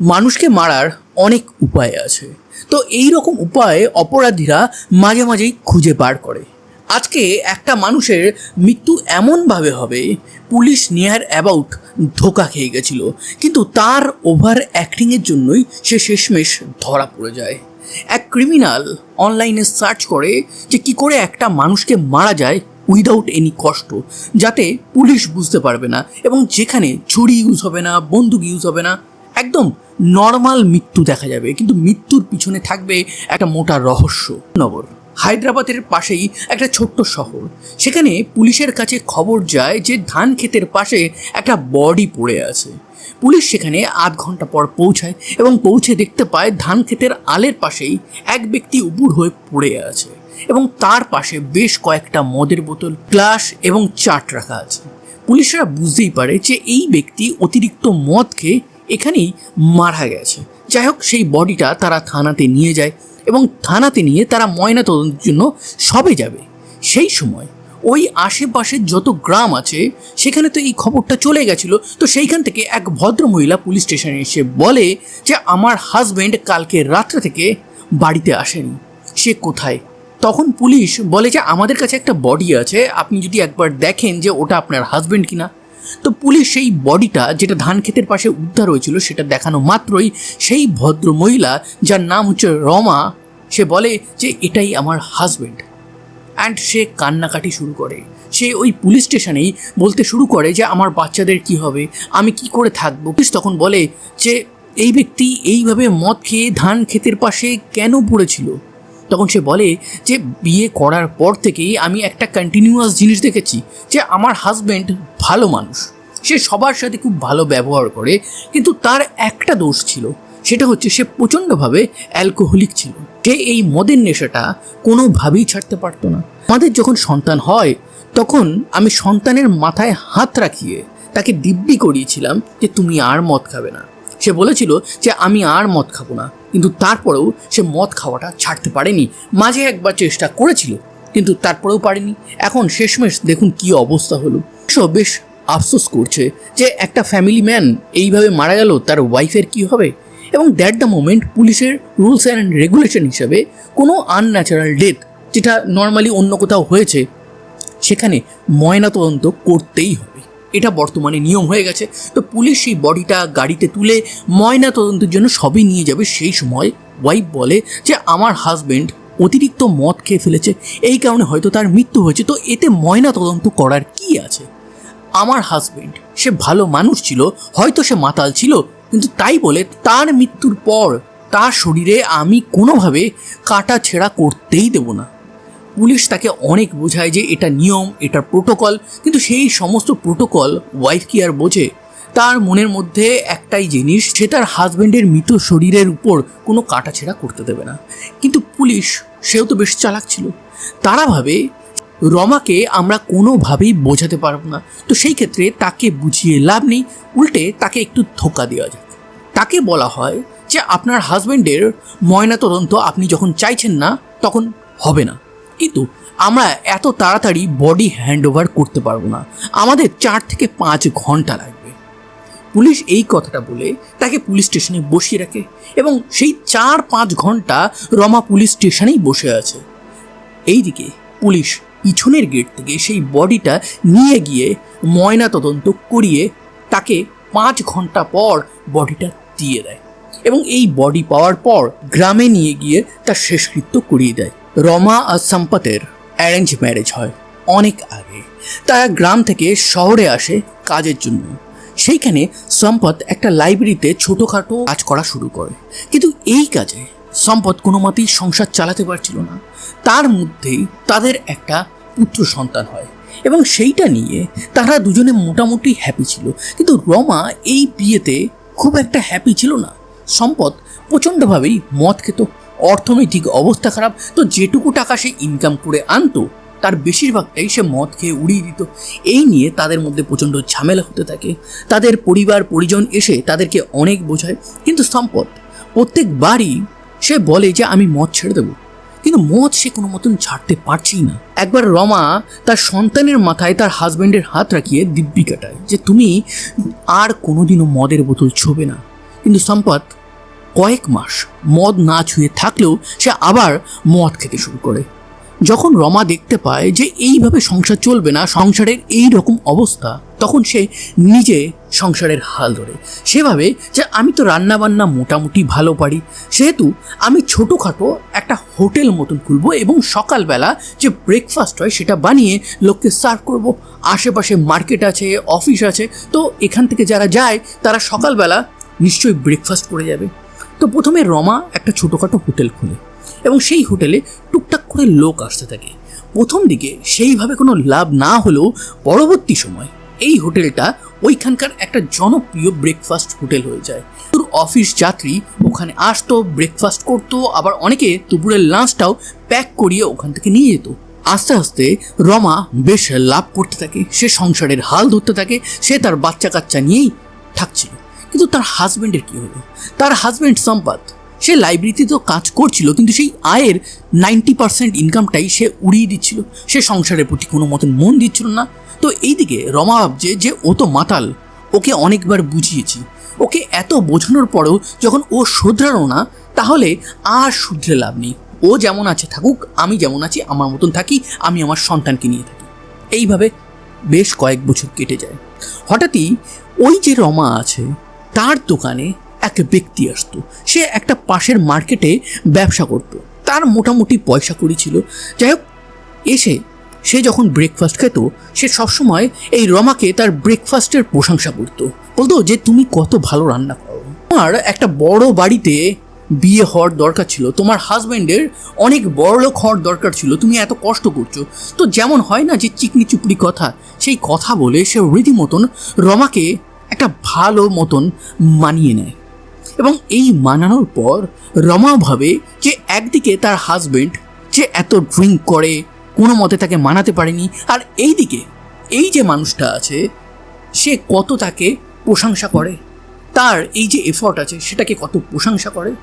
মানুষকে মারার অনেক উপায় আছে। তো এই রকম উপায় অপরাধীরা মাঝে মাঝেই খুঁজে বার করে। আজকে একটা মানুষের মৃত্যু এমনভাবে হবে, পুলিশ নিয়ার অ্যাবাউট ধোকা খেয়ে গেছিল, কিন্তু তার ওভার অ্যাক্টিংয়ের জন্যই সে শেষমেশ ধরা পড়ে যায়। এক ক্রিমিনাল অনলাইনে সার্চ করে যে কি করে একটা মানুষকে মারা যায় উইদাউট এনি কষ্ট, যাতে পুলিশ বুঝতে পারবে না এবং যেখানে ছুরি ইউজ হবে না, বন্দুক ইউজ হবে না একদম নর্মাল মৃত্যু দেখা যাবে, কিন্তু মৃত্যুর পিছনে থাকবে একটা মোটা রহস্য। নগর, হায়দ্রাবাদের পাশেই একটা ছোট্ট শহর। সেখানে পুলিশের কাছে খবর যায় যে ধান ক্ষেতের পাশে একটা বডি পড়ে আছে। পুলিশ সেখানে আধ ঘণ্টা পর পৌঁছায় এবং পৌঁছে দেখতে পায় ধান ক্ষেতের আলের পাশেই এক ব্যক্তি উপুর হয়ে পড়ে আছে এবং তার পাশে বেশ কয়েকটা মদের বোতল, গ্লাস এবং চাট রাখা আছে। পুলিশরা বুঝতেই পারে যে এই ব্যক্তি অতিরিক্ত মদ খেয়ে এখানেই মারা গেছে। যাই হোক সেই বডিটা তারা থানাতে নিয়ে যায় এবং থানাতে নিয়ে তারা ময়না তদন্তের জন্য সবে যাবে। সেই সময় ওই আশেপাশের যত গ্রাম আছে, সেখানে তো এই খবরটা চলে গেছিল। তো সেইখান থেকে এক ভদ্র মহিলা পুলিশ স্টেশনে এসে বলে যে, আমার হাজব্যান্ড কালকে রাত্রে থেকে বাড়িতে আসেনি। সে কোথায়? তখন পুলিশ বলে যে, আমাদের কাছে একটা বডি আছে। আপনি যদি একবার দেখেন যে ওটা আপনার হাজবেন্ড কিনা। তো পুলিশ সেই বডিটা যেটা ধান ক্ষেতের পাশে উদ্ধার হয়েছিল, সেটা দেখানো মাত্রই সেই ভদ্র মহিলা, যার নাম হচ্ছে রমা, সে বলে যে এটাই আমার হাজবেন্ড অ্যান্ড সে কান্নাকাটি শুরু করে। সে ওই পুলিশ স্টেশনেই বলতে শুরু করে যে আমার বাচ্চাদের কি হবে, আমি কি করে থাকব। পুলিশ তখন বলে যে, এই ব্যক্তি এইভাবে মদ খেয়ে ধান ক্ষেতের পাশে কেন পড়েছিল? তখন সে বলে যে, বিয়ে করার পর থেকেই আমি একটা কন্টিনিউয়াস জিনিস দেখেছি যে, আমার হাজব্যান্ড ভালো মানুষ। সে সবার সাথে খুব ভালো ব্যবহার করে, কিন্তু তার একটা দোষ ছিল। সেটা হচ্ছে সে প্রচণ্ডভাবে অ্যালকোহলিক ছিল। সে এই মদের নেশাটা কোনোভাবেই ছাড়তে পারতো না। আমাদের যখন সন্তান হয়, তখন আমি সন্তানের মাথায় হাত রাখিয়ে তাকে দিব্যি করিয়েছিলাম যে, তুমি আর মদ খাবে না। সে বলেছিল যে আমি আর মদ খাব না, কিন্তু তারপরেও সে মদ খাওয়াটা ছাড়তে পারেনি। মাঝে একবার চেষ্টা করেছিল, কিন্তু তারপরেও পারেনি। এখন শেষমেশ দেখুন কি অবস্থা হলো। সব বেশ আফসোস করছে যে একটা ফ্যামিলি ম্যান এইভাবে মারা গেল, তার ওয়াইফের কি হবে? এবং দ্যাট দ্য মোমেন্ট পুলিশের রুলস অ্যান্ড রেগুলেশন হিসাবে কোনো আনন্যাচারাল ডেথ যেটা নর্মালি অন্য কোথাও হয়েছে, সেখানে ময়নাতদন্ত করতেই হবে। এটা বর্তমানে নিয়ম হয়ে গেছে। তো পুলিশ সেই বডিটা গাড়িতে তুলে ময়না তদন্তের জন্য সবই নিয়ে যাবে। সেই সময় ওয়াইফ বলে যে, আমার হাজবেন্ড অতিরিক্ত মদ খেয়ে ফেলেছে। এই কারণে হয়তো তার মৃত্যু হয়েছে। তো এতে ময়না তদন্ত করার কি আছে? আমার হাজবেন্ড সে ভালো মানুষ ছিল। হয়তো সে মাতাল ছিল। কিন্তু তাই বলে তার মৃত্যুর পর তার শরীরে আমি কোনোভাবে কাটা ছেঁড়া করতেই দেব না। পুলিশ তাকে অনেক বোঝায় যে এটা নিয়ম, এটা প্রোটোকল, কিন্তু সেই সমস্ত প্রোটোকল ওয়াইফ কি আর বোঝে? তার মনের মধ্যে একটাই জিনিস, সে তার হাজব্যান্ডের মৃত শরীরের উপর কোনো কাটাছেড়া করতে দেবে না। কিন্তু পুলিশ, সেও তো বেশ চালাক ছিল। তারা ভাবে, রমাকে আমরা কোনোভাবেই বোঝাতে পারব না। তো সেই ক্ষেত্রে তাকে বুঝিয়ে লাভ নেই, উল্টে তাকে একটু ধোকা দেওয়া যাক। তাকে বলা হয় যে, আপনার হাজব্যান্ডের ময়নাতদন্ত আপনি যখন চাইছেন না, তখন হবে না। কিন্তু আমরা এত তাড়াতাড়ি বডি হ্যান্ড ওভার করতে পারব না। আমাদের চার থেকে পাঁচ ঘণ্টা লাগবে। পুলিশ এই কথাটা বলে তাকে পুলিশ স্টেশনে বসিয়ে রাখে এবং সেই চার পাঁচ ঘণ্টা রমা পুলিশ স্টেশনেই বসে আছে। এইদিকে পুলিশ পিছনের গেট থেকে সেই বডিটা নিয়ে গিয়ে ময়না তদন্ত করিয়ে তাকে পাঁচ ঘণ্টা পর বডিটা দিয়ে দেয় এবং এই বডি পাওয়ার পর গ্রামে নিয়ে গিয়ে তার শেষকৃত্য করিয়ে দেয়। রমা আর সম্পতের অ্যারেঞ্জ ম্যারেজ হয় অনেক আগে। তারা গ্রাম থেকে শহরে আসে কাজের জন্য। সেইখানে সম্পদ একটা লাইব্রেরিতে ছোটোখাটো কাজ করা শুরু করে। কিন্তু এই কাজে সম্পদ কোনো মতেই সংসার চালাতে পারছিল না। তার মধ্যেই তাদের একটা পুত্র সন্তান হয় এবং সেইটা নিয়ে তারা দুজনে মোটামুটি হ্যাপি ছিল। কিন্তু রমা এই বিয়েতে খুব একটা হ্যাপি ছিল না। সম্পদ প্রচণ্ডভাবেই মদ খেত অর্থনৈতিক অবস্থা খারাপ, তো যেটুকু টাকা সে ইনকাম করে আনতো, তার বেশিরভাগটাই সে মদ খেয়ে উড়িয়ে দিত। এই নিয়ে তাদের মধ্যে প্রচণ্ড ঝামেলা হতে থাকে। তাদের পরিবার, পরিজন এসে তাদেরকে অনেক বোঝায়, কিন্তু সম্পদ প্রত্যেকবারই সে বলে যে, আমি মদ ছেড়ে দেবো। কিন্তু মদ সে কোনো মতন ছাড়তে পারছেই না। একবার রমা তার সন্তানের মাথায় তার হাজব্যান্ডের হাত রাখিয়ে দিব্যি কাটায় যে, তুমি আর কোনোদিনও মদের বোতল ছোবে না। কিন্তু সম্পদ কয়েক মাস মদ না ছুঁয়ে থাকলেও সে আবার মদ খেতে শুরু করে। যখন রমা দেখতে পায় যে এইভাবে সংসার চলবে না, সংসারের এই রকম অবস্থা, তখন সে নিজে সংসারের হাল ধরে। সেভাবে যে আমি তো রান্না বান্না মোটামুটি ভালো পারি, সেহেতু আমি ছোটোখাটো একটা হোটেল মতন খুলবো এবং সকালবেলা যে ব্রেকফাস্ট হয় সেটা বানিয়ে লোককে সার্ভ করব। আশেপাশে মার্কেট আছে অফিস আছে, তো এখান থেকে যারা যায়, তারা সকালবেলা নিশ্চয়ই ব্রেকফাস্ট করে যাবে। তো প্রথমে রমা একটা ছোটোখাটো হোটেল খুলে এবং সেই হোটেলে টুকটাক করে লোক আসতে থাকে। প্রথম দিকে সেইভাবে কোনো লাভ না হলেও পরবর্তী সময় এই হোটেলটা ওইখানকার একটা জনপ্রিয় ব্রেকফাস্ট হোটেল হয়ে যায়। তোর অফিস যাত্রী ওখানে আসতো ব্রেকফাস্ট করতো, আবার অনেকে দুপুরের লাঞ্চটাও প্যাক করিয়ে ওখান থেকে নিয়ে যেত। আস্তে আস্তে রমা বেশ লাভ করতে থাকে, সে সংসারের হাল ধরতে থাকে, সে তার বাচ্চা কাচ্চা নিয়েই থাকছিল। কিন্তু তার হাজব্যান্ডের কি হলো? তার হাজব্যান্ড সম্পাদ, সে লাইব্রেরিতে তো কাজ করছিল, কিন্তু সেই আয়ের নাইনটি পার্সেন্ট ইনকামটাই সে উড়িয়ে দিচ্ছিল। সে সংসারের প্রতি কোনো মতন মন দিচ্ছিল না। তো এইদিকে রমা ভাবছে যে ও তো মাতাল, ওকে অনেকবার বুঝিয়েছি। ওকে এত বোঝানোর পরেও যখন ও শোধরালো না, তাহলে আর শুধরে লাভ নেই। ও যেমন আছে থাকুক, আমি যেমন আছি, আমার মতন থাকি, আমি আমার সন্তানকে নিয়ে থাকি। এইভাবে বেশ কয়েক বছর কেটে যায়। হঠাৎই ওই যে রমা আছে তার দোকানে এক ব্যক্তি আসতো। সে একটা পাশের মার্কেটে ব্যবসা করত। তার মোটামুটি পয়সা করি ছিল। যাই হোক, এসে সে যখন ব্রেকফাস্ট খেত, সে সবসময় এই রমাকে তার ব্রেকফাস্টের প্রশংসা করতো। বলতো যে, তুমি কত ভালো রান্না করো। তোমার একটা বড় বাড়িতে বিয়ে হওয়ার দরকার ছিল। তোমার হাজব্যান্ডের অনেক বড় লোক হওয়ার দরকার ছিল। তুমি এত কষ্ট করছ। তো যেমন হয় না যে চিকনি চুপড়ি কথা, সেই কথা বলে সে রীতিমতন রমাকে একটা ভালো মতন মানিয়ে নেয়। এবং এই মানানোর পর রমা ভাবে যে একদিকে তার হাজবেন্ড যে এত ড্রিঙ্ক করে, কোনো মতে তাকে মানাতে পারেনি, আর এইদিকে এই যে মানুষটা আছে, সে কত তাকে প্রশংসা করে। তার এই যে এফর্ট আছে, সেটাকে কত প্রশংসা করে।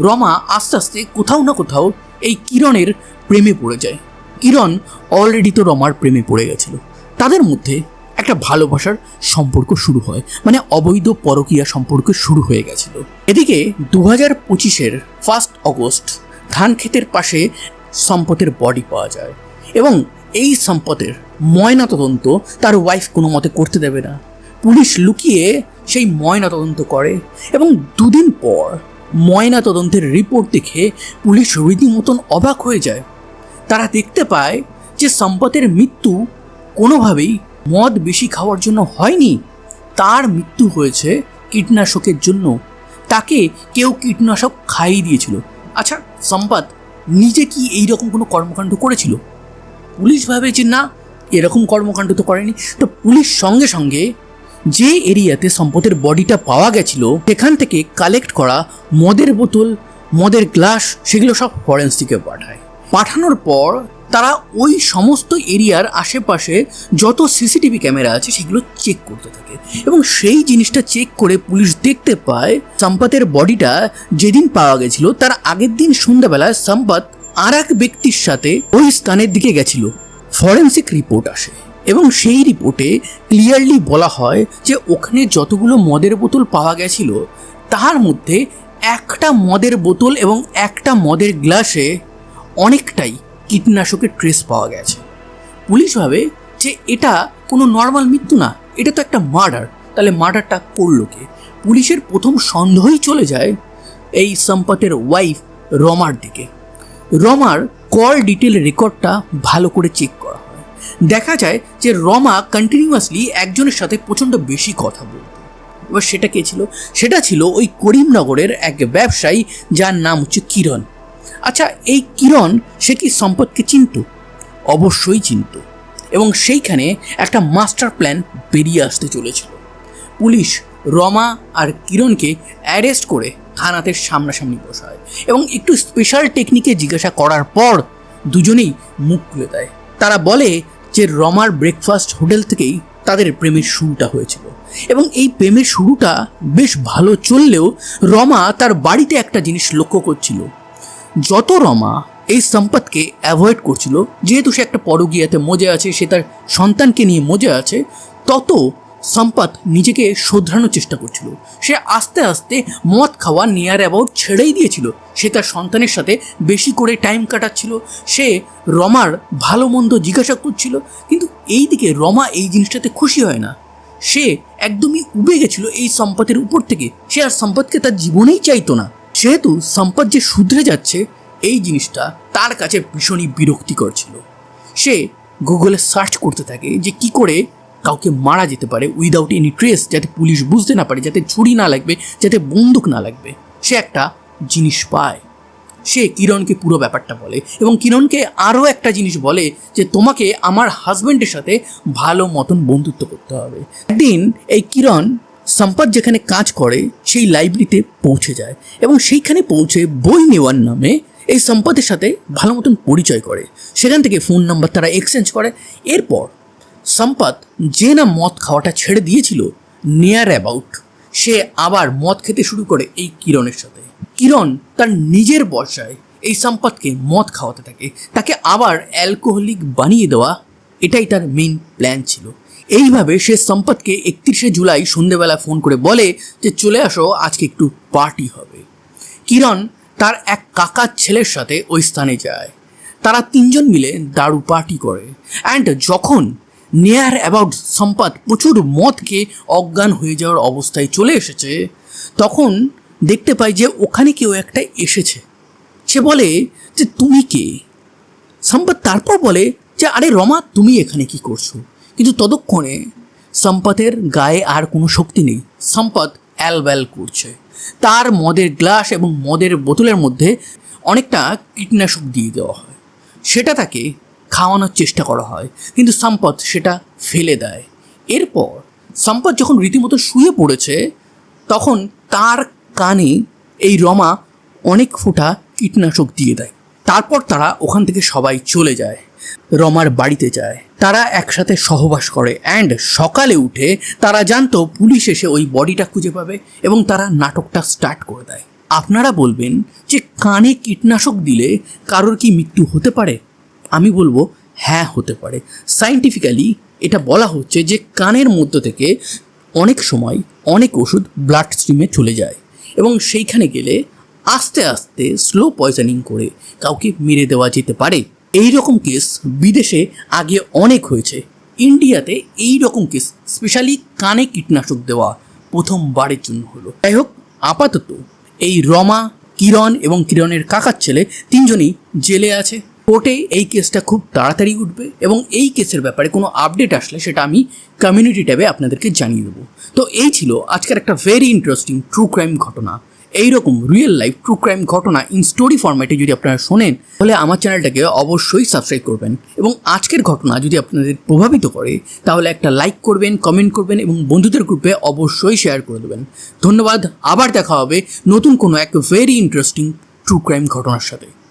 রমা আস্তে আস্তে কোথাও না কোথাও এই কিরণের প্রেমে পড়ে যায়। কিরণ অলরেডি তো রমার প্রেমে পড়ে গেছিল। তাদের মধ্যে একটা ভালোবাসার সম্পর্ক শুরু হয়। মানে অবৈধ পরকীয়া সম্পর্ক শুরু হয়ে গেছিল। এদিকে দু হাজার পঁচিশের ফার্স্ট অগস্ট ধান ক্ষেতের পাশে সম্পদের বডি পাওয়া যায় এবং এই সম্পদের ময়না তদন্ত তার ওয়াইফ কোনো মতে করতে দেবে না। পুলিশ লুকিয়ে সেই ময়না তদন্ত করে এবং দুদিন পর ময়না তদন্তের রিপোর্ট দেখে পুলিশ রীতিমতন অবাক হয়ে যায়। তারা দেখতে পায় যে সম্পদের মৃত্যু কোনোভাবেই মদ বেশি খাওয়ার জন্য হয়নি। তার মৃত্যু হয়েছে কীটনাশকের জন্য। তাকে কেউ কীটনাশক খাইয়ে দিয়েছিল। আচ্ছা সম্পাদ নিজে কি এই রকম কোনো কর্মকাণ্ড করেছিল? পুলিশ ভাবে যে না, এরকম কর্মকাণ্ড তো করেনি। তো পুলিশ সঙ্গে সঙ্গে যে এরিয়াতে সম্পদের বডিটা পাওয়া গেছিল, সেখান থেকে কালেক্ট করা মদের বোতল, মদের গ্লাস, সেগুলো সব ফরেন্সিকে পাঠায়। পাঠানোর পর তারা ওই সমস্ত এরিয়ার আশেপাশে যত সিসিটিভি ক্যামেরা আছে সেগুলো চেক করতে থাকে। এবং সেই জিনিসটা চেক করে পুলিশ দেখতে পায়, সম্পতের বডিটা যেদিন পাওয়া গেছিল, তার আগের দিন সন্ধ্যাবেলায় সম্পত আর এক ব্যক্তির সাথে ওই স্থানের দিকে গেছিল। ফরেন্সিক রিপোর্ট আসে এবং সেই রিপোর্টে ক্লিয়ারলি বলা হয় যে ওখানে যতগুলো মদের বোতল পাওয়া গেছিল, তার মধ্যে একটা মদের বোতল এবং একটা মদের গ্লাসে অনেকটাই কীটনাশকের ট্রেস পাওয়া গেছে। পুলিশ ভাবে যে এটা কোনো নর্মাল মৃত্যু না, এটা তো একটা মার্ডার তাহলে মার্ডারটা করল কে? পুলিশের প্রথম সন্দেহই চলে যায় এই সম্পতের ওয়াইফ রমার দিকে। রমার কল ডিটেল রেকর্ডটা ভালো করে চেক করা হয়। দেখা যায় যে রমা কন্টিনিউয়াসলি একজনের সাথে প্রচণ্ড বেশি কথা বলত। এবার সেটা কে ছিল? সেটা ছিল ওই করিমনগরের এক ব্যবসায়ী যার নাম হচ্ছে কিরণ। আচ্ছা এই কিরণ, সে কি সম্পদকে চিনত? অবশ্যই চিনত। এবং সেইখানে একটা মাস্টার প্ল্যান বেরিয়ে আসতে চলেছিল। পুলিশ রমা আর কিরণকে অ্যারেস্ট করে থানাতে সামনাসামনি বসায় এবং একটু স্পেশাল টেকনিকে জিজ্ঞাসা করার পর দুজনেই মুখ খুলে দেয়। তারা বলে যে রমার ব্রেকফাস্ট হোটেল থেকেই তাদের প্রেমের শুরুটা হয়েছিল এবং এই প্রেমের শুরুটা বেশ ভালো চললেও রমা তার বাড়িতে একটা জিনিস লক্ষ্য করছিল। যত রমা এই সম্পদকে অ্যাভয়েড করছিল, যেহেতু সে একটা পরগিয়াতে মজে আছে, সে তার সন্তানকে নিয়ে মজে আছে, তত সম্পদ নিজেকে শোধরানোর চেষ্টা করছিল। সে আস্তে আস্তে মদ খাওয়া নিয়ার অ্যাবাউট ছেড়েই দিয়েছিল। সে তার সন্তানের সাথে বেশি করে টাইম কাটাচ্ছিল। সে রমার ভালো মন্দ জিজ্ঞাসা করছিল, কিন্তু এই দিকে রমা এই জিনিসটাতে খুশি হয় না। সে একদমই উবে গেছিল এই সম্পদের উপর থেকে। সে আর সম্পদকে তার জীবনেই চাইতো না। সেহেতু সম্পদ যে শুধরে যাচ্ছে, এই জিনিসটা তার কাছে ভীষণই বিরক্তিকর ছিল। সে গুগলে সার্চ করতে থাকে যে কি করে কাউকে মারা যেতে পারে উইদাউট এনি ট্রেস যাতে পুলিশ বুঝতে না পারে, যাতে ছুরি না লাগবে, যাতে বন্দুক না লাগবে। সে একটা জিনিস পায়। সে কিরণকে পুরো ব্যাপারটা বলে এবং কিরণকে আরও একটা জিনিস বলে যে তোমাকে আমার হাজব্যান্ডের সাথে ভালো মতন বন্ধুত্ব করতে হবে। একদিন এই কিরণ সম্পদ যেখানে কাজ করে, সেই লাইব্রেরিতে পৌঁছে যায় এবং সেইখানে পৌঁছে বই নেওয়ার নামে এই সম্পদের সাথে ভালো মতন পরিচয় করে। সেখান থেকে ফোন নাম্বার তারা এক্সচেঞ্জ করে। এরপর সম্পদ যে না মদ খাওয়াটা ছেড়ে দিয়েছিল নিয়ার অ্যাবাউট সে আবার মদ খেতে শুরু করে এই কিরণের সাথে। কিরণ তার নিজের বর্ষায় এই সম্পদকে মদ খাওয়াতে থাকে। তাকে আবার অ্যালকোহলিক বানিয়ে দেওয়া, এটাই তার মেইন প্ল্যান ছিল। এইভাবে সে সম্পদকে একত্রিশে জুলাই সন্ধেবেলা ফোন করে বলে যে, চলে আসো, আজকে একটু পার্টি হবে। কিরণ তার এক কাকার ছেলের সাথে ওই স্থানে যায়। তারা তিনজন মিলে দারু পার্টি করে। অ্যান্ড যখন নিয়ার অ্যাবাউট সম্পদ প্রচুর মদ খেয়ে অজ্ঞান হয়ে যাওয়ার অবস্থায় চলে এসেছে, তখন দেখতে পাই যে, ওখানে কেউ একটা এসেছে। সে বলে যে, তুমি কে? সম্পদ তারপর বলে যে, আরে রমা, তুমি এখানে কি করছ? কিন্তু ততক্ষণে সম্পদের গায়ে আর কোনো শক্তি নেই। সম্পদ অ্যালব্যাল করছে। তার মদের গ্লাস এবং মদের বোতলের মধ্যে অনেকটা কীটনাশক দিয়ে দেওয়া হয়। সেটা তাকে খাওয়ানোর চেষ্টা করা হয়, কিন্তু সম্পদ সেটা ফেলে দেয়। এরপর সম্পদ যখন রীতিমতো শুয়ে পড়েছে, তখন তার কানে এই রমা অনেক ফোঁটা কীটনাশক দিয়ে দেয়। তারপর তারা ওখান থেকে সবাই চলে যায়, রমার বাড়িতে যায়। তারা একসাথে সহবাস করে। অ্যান্ড সকালে উঠে তারা জানতো পুলিশ এসে ওই বডিটা খুঁজে পাবে এবং তারা নাটকটা স্টার্ট করে দেয়। আপনারা বলবেন যে কানে কীটনাশক দিলে কারোর কি মৃত্যু হতে পারে? আমি বলব হ্যাঁ হতে পারে। সাইন্টিফিক্যালি এটা বলা হচ্ছে যে কানের মধ্য থেকে অনেক সময় অনেক ওষুধ ব্লাড স্ট্রিমে চলে যায় এবং সেইখানে গেলে আস্তে আস্তে স্লো পয়জনিং করে কাউকে মেরে দেওয়া যেতে পারে। এই রকম কেস বিদেশে আগে অনেক হয়েছে। ইন্ডিয়াতে এই রকম কেস স্পেশালি কানে কীটনাশক দেওয়া প্রথমবারের জন্য হলো। যাই হোক, আপাতত এই রমা, কিরণ এবং কিরণের কাকার ছেলে তিনজনই জেলে আছে। কোর্টে এই কেসটা খুব তাড়াতাড়ি উঠবে এবং এই কেসের ব্যাপারে কোনো আপডেট আসলে সেটা আমি কমিউনিটি ট্যাবে আপনাদেরকে জানিয়ে দেবো। তো এই ছিল আজকের একটা ভেরি ইন্টারেস্টিং ট্রু ক্রাইম ঘটনা। এইরকম রিয়েল লাইফ ট্রু ক্রাইম ঘটনা ইন স্টোরি ফরম্যাটে যদি আপনারা শোনেন, তাহলে আমার চ্যানেলটাকে অবশ্যই সাবস্ক্রাইব করবেন। এবং আজকের ঘটনা যদি আপনাদের প্রভাবিত করে, তাহলে একটা লাইক করবেন কমেন্ট করবেন এবং বন্ধুদের গ্রুপে অবশ্যই শেয়ার করে দেবেন। ধন্যবাদ, আবার দেখা হবে নতুন কোনো এক ভেরি ইন্টারেস্টিং ট্রু ক্রাইম ঘটনার সাথে।